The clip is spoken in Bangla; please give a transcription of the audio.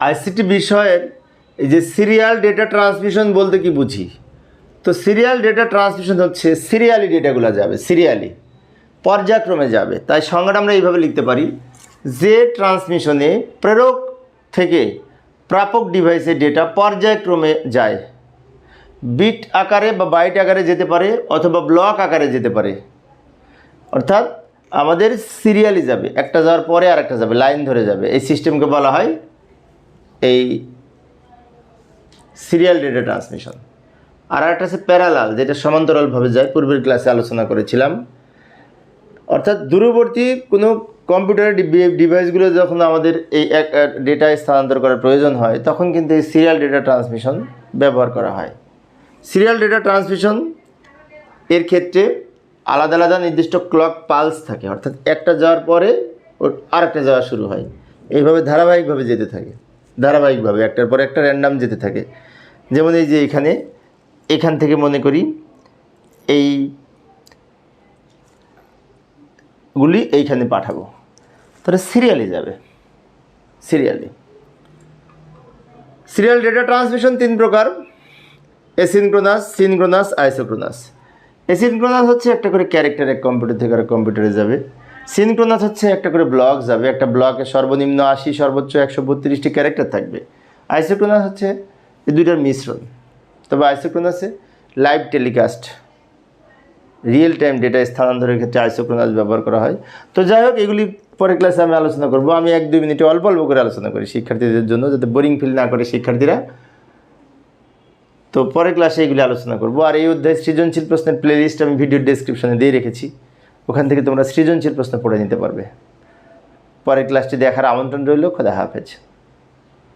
আইসিটি বিষয়ের এই যে সিরিয়াল ডেটা ট্রান্সমিশন বলতে কি বুঝি? তো সিরিয়াল ডেটা ট্রান্সমিশন হচ্ছে সিরিয়ালি ডেটাগুলো যাবে, সিরিয়ালি, পর্যায়ক্রমে যাবে। তাই সংজ্ঞাটা আমরা এইভাবে লিখতে পারি, যে ট্রান্সমিশনে প্রেরক থেকে প্রাপক ডিভাইসে ডেটা পর্যায়ক্রমে যায়। বিট আকারে বা বাইট আকারে যেতে পারে অথবা ব্লক আকারে যেতে পারে। অর্থাৎ আমাদের সিরিয়ালি যাবে, একটা যাওয়ার পরে আর একটা যাবে, লাইন ধরে যাবে। এই সিস্টেমকে বলা হয় এই সিরিয়াল ডেটা ট্রান্সমিশন আর একটা আছে প্যারালাল যেটা সমান্তরালভাবে যায়। পূর্বের ক্লাসে আলোচনা করেছিলাম। অর্থাৎ দূরবর্তী কোনো কম্পিউটার ডিভাইসগুলো যখন আমাদের এই এক ডেটা স্থানান্তর করার প্রয়োজন হয়, তখন কিন্তু এই সিরিয়াল ডেটা ট্রান্সমিশন ব্যবহার করা হয়। সিরিয়াল ডেটা ট্রান্সমিশন এর ক্ষেত্রে আলাদা আলাদা নির্দিষ্ট ক্লক পালস থাকে। অর্থাৎ একটা যাওয়ার পরে আরেকটা যাওয়া শুরু হয়। এইভাবে ধারাবাহিকভাবে যেতে থাকে। ধারাবাহিকভাবে, একটার পর একটা র্যান্ডাম যেতে থাকে। যেমন এই যে এখানে, এখান থেকে মনে করি এই গুলি এইখানে পাঠাবো। তাহলে সিরিয়ালি যাবে। সিরিয়ালি সিরিয়াল ডেটা ট্রান্সমিশন তিন প্রকার। এসিনক্রোনাস সিনক্রোনাস আইসোক্রোনাস এসিনক্রোনাস হচ্ছে একটা করে ক্যারেক্টার এক কম্পিউটার থেকে আর কম্পিউটারে যাবে। সিনক্রোনাস হচ্ছে একটা করে ব্লক যাবে, একটা ব্লকে সর্বনিম্ন আশি, সর্বোচ্চ একশো বত্রিশটি ক্যারেক্টার থাকবে। আইসোক্রোনাস হচ্ছে এই দুইটার মিশ্রণ। তবে আইসোক্রোনাসে live telecast, real time data স্থানান্তরের ক্ষেত্রে আইসোক্রোনাস ব্যবহার করা হয়। তো যাই হোক, এগুলি পরের ক্লাসে আমি আলোচনা করব। আমি এক দুই মিনিটে অল্প অল্প করে আলোচনা করি শিক্ষার্থীদের জন্য, যাতে বোরিং ফিল না করে শিক্ষার্থীরা। তো পরের ক্লাসে এগুলি আলোচনা করব। আর এই অধ্যায় সৃজনশীল প্রশ্নের প্লেলিস্ট আমি ভিডিও ডেসক্রিপশনে দিয়ে রেখেছি। ওখান থেকে তোমরা সৃজনশীল প্রশ্ন পড়ে নিতে পারবে। পরের ক্লাসটি দেখার আমন্ত্রণ রইল, খোদা হাফেজ।